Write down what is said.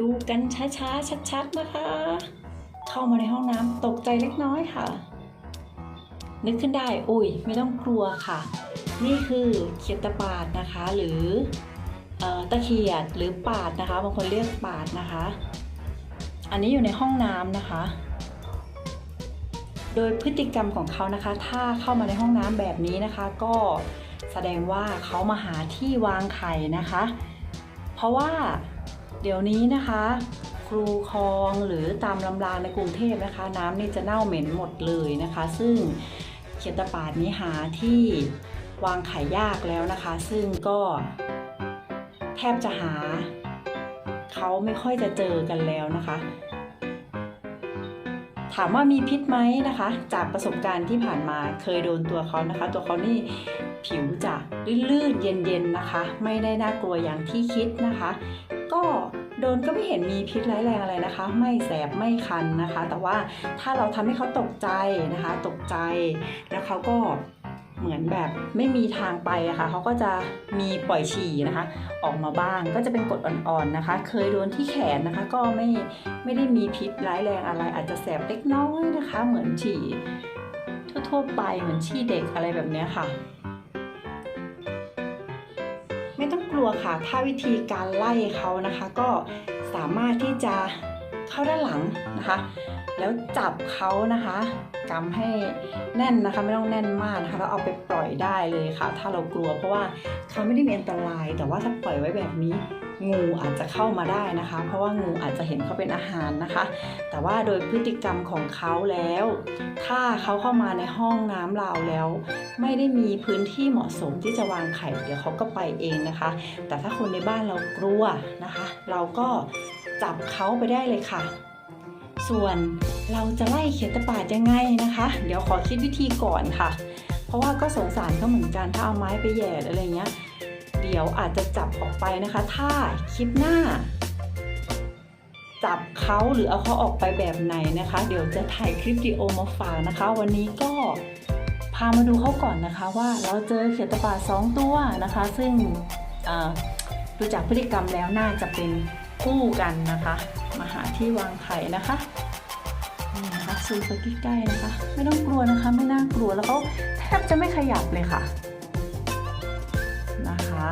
ดูกันช้าๆ ชัดๆ นะคะ เข้ามาในห้องน้ำตกใจเล็กน้อยค่ะ นึกขึ้นได้ อุ้ย ไม่ต้องกลัวค่ะ นี่คือเขียดตะปาดนะคะ หรือเออตะเขียดหรือปาดนะคะ บางคนเรียกปาดนะคะ อันนี้อยู่ในห้องน้ำนะคะ โดยพฤติกรรมของเขานะคะ ถ้าเข้ามาในห้องน้ำแบบนี้นะคะ ก็แสดงว่าเขามาหาที่วางไข่นะคะ เพราะว่า เดี๋ยวนี้นะคะ ครูคลองหรือตามลำรางในกรุงเทพนะคะ น้ำนี่จะเน่าเหม็นหมดเลยนะคะ ซึ่งเขียดตะปาดนี้หาที่วางไข่ยากแล้วนะคะ ซึ่งก็ แทบจะหา เขาไม่ค่อยจะเจอกันแล้วนะคะ ถามว่ามีพิษไหมนะคะ จากประสบการณ์ที่ผ่านมาเคยโดนตัวเขานะคะ ตัวเขานี่ผิวจะลื่นๆเย็นๆนะคะ ไม่ได้น่ากลัวอย่างที่คิดนะคะ ก็โดนก็ไม่เห็นมีพิษร้ายแรงอะไรนะคะ ไม่แสบไม่คันนะคะ แต่ว่าถ้าเราทำให้เขาตกใจนะคะ ตกใจ แล้วเขาก็เหมือนแบบไม่มีทางไปอะคะ่ะเขาก็จะมีปล่อยฉี่นะคะ ออกมาบ้างก็จะเป็นกรดอ่อนๆนะคะ เคยโดนที่แขนนะคะ ก็ไม่ไม่ได้มีพิษร้ายแรงอะไร อาจจะแสบเล็กน้อยนะคะ เหมือนฉี่ทั่วๆไปเหมือนฉี่เด็กอะไรแบบนี้ค่ะ ต้องกลัวค่ะ ถ้าวิธีการไล่เขานะคะ ก็สามารถที่จะเข้าด้านหลังนะคะ แล้วจับเขานะคะกำให้แน่นนะคะ ไม่ต้องแน่นมากนะคะแล้วเอาไปปล่อยได้เลยค่ะ ถ้าเรากลัวเพราะว่าเขาไม่ได้มีอันตราย แต่ว่าถ้าปล่อยไว้แบบนี้งูอาจจะเข้ามาได้นะคะ เพราะว่างูอาจจะเห็นเขาเป็นอาหารนะคะ แต่ว่าโดยพฤติกรรมของเขาแล้ว ถ้าเขาเข้ามาในห้องน้ำเราแล้ว ไม่ได้มีพื้นที่เหมาะสมที่จะวางไข่เดี๋ยวเขาก็ไปเองนะคะ แต่ถ้าคนในบ้านเรากลัวนะคะ เราก็จับเขาไปได้เลยค่ะ ส่วนเราจะไล่เขียดตะปาดยังไงนะคะ เดี๋ยวขอคิดวิธีก่อนค่ะ เพราะว่าก็สงสารเขาเหมือนกันถ้าเอาไม้ไปแย่หรือะไรเงี้ย เดี๋ยวอาจจะจับออกไปนะคะ ถ้าคลิปหน้า จับเขาหรือเอาเขาออกไปแบบไหนนะคะ เดี๋ยวจะถ่ายคลิปวิดีโอมาฝากนะคะ วันนี้ก็พามาดูเขาก่อนนะคะว่าเราเจอเขียดตะปาดสองตัวนะคะ ซึ่งดูจากพฤติกรรมแล้วน่าจะเป็น คู่กันนะคะ มาหาที่วางไข่นะคะนี่นะคะซูมไปใกล้ๆนะคะ ไม่ต้องกลัวนะคะไม่น่ากลัวแล้วเขาแทบจะไม่ขยับเลยค่ะนะคะ